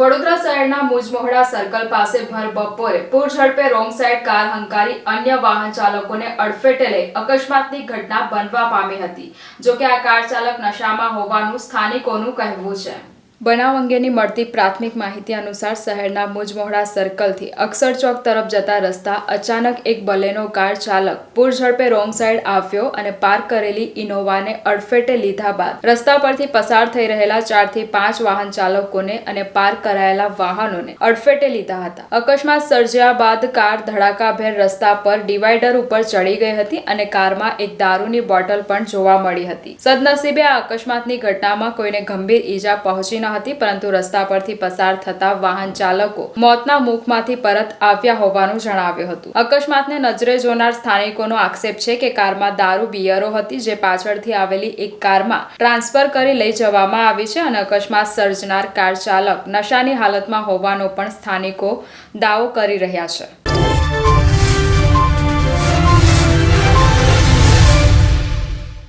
વડોદરા શહેરના મુજમોહડા સર્કલ પાસે ભર બપોરે પૂર ઝડપે રોંગ સાઈડ કાર હંકારી અન્ય વાહન ચાલકોને અડફેટે લઈ અકસ્માતની ઘટના બનવા પામી હતી, જોકે આ કાર ચાલક નશામાં હોવાનું સ્થાનિકોનું કહેવું છે. બનાવ અંગેની મળતી પ્રાથમિક માહિતી અનુસાર શહેરના મુજમોહડા સર્કલથી અક્ષર ચોક તરફ જતા રસ્તા અચાનક એક બલેનો કાર ચાલક પૂર ઝડપે રોંગ સાઈડ આવ્યો અને પાર્ક કરેલી ઇનોવાને અડફેટે લીધા બાદ રસ્તા પરથી પસાર થઈ રહેલા ચારથી પાંચ વાહન ચાલકોને અને પાર્ક કરાયેલા વાહનોને અડફેટે લીધા હતા. અકસ્માત સર્જ્યા બાદ કાર ધડાકાભેર રસ્તા પર ડિવાઈડર ઉપર ચડી ગઈ હતી અને કારમાં એક દારૂની બોટલ પણ જોવા મળી હતી. સદનસીબે આ અકસ્માતની ઘટનામાં કોઈને ગંભીર ઈજા પહોંચી ન હતી, પરંતુ રસ્તા પરથી પસાર થતા વાહન ચાલકો મોતના મુખમાંથી પરત આવ્યા હોવાનું જણાવ્યું હતું. અકસ્માતને નજરે જોનાર સ્થાનિકોનો આક્ષેપ છે કે કારમાં દારૂ, બિયરો હતી જે પાછળથી આવેલી એક કારમાં ટ્રાન્સફર કરી લઈ જવામાં આવી છે અને અકસ્માત સર્જનાર કાર ચાલક નશાની હાલતમાં હોવાનો પણ સ્થાનિકો દાવો કરી રહ્યા છે.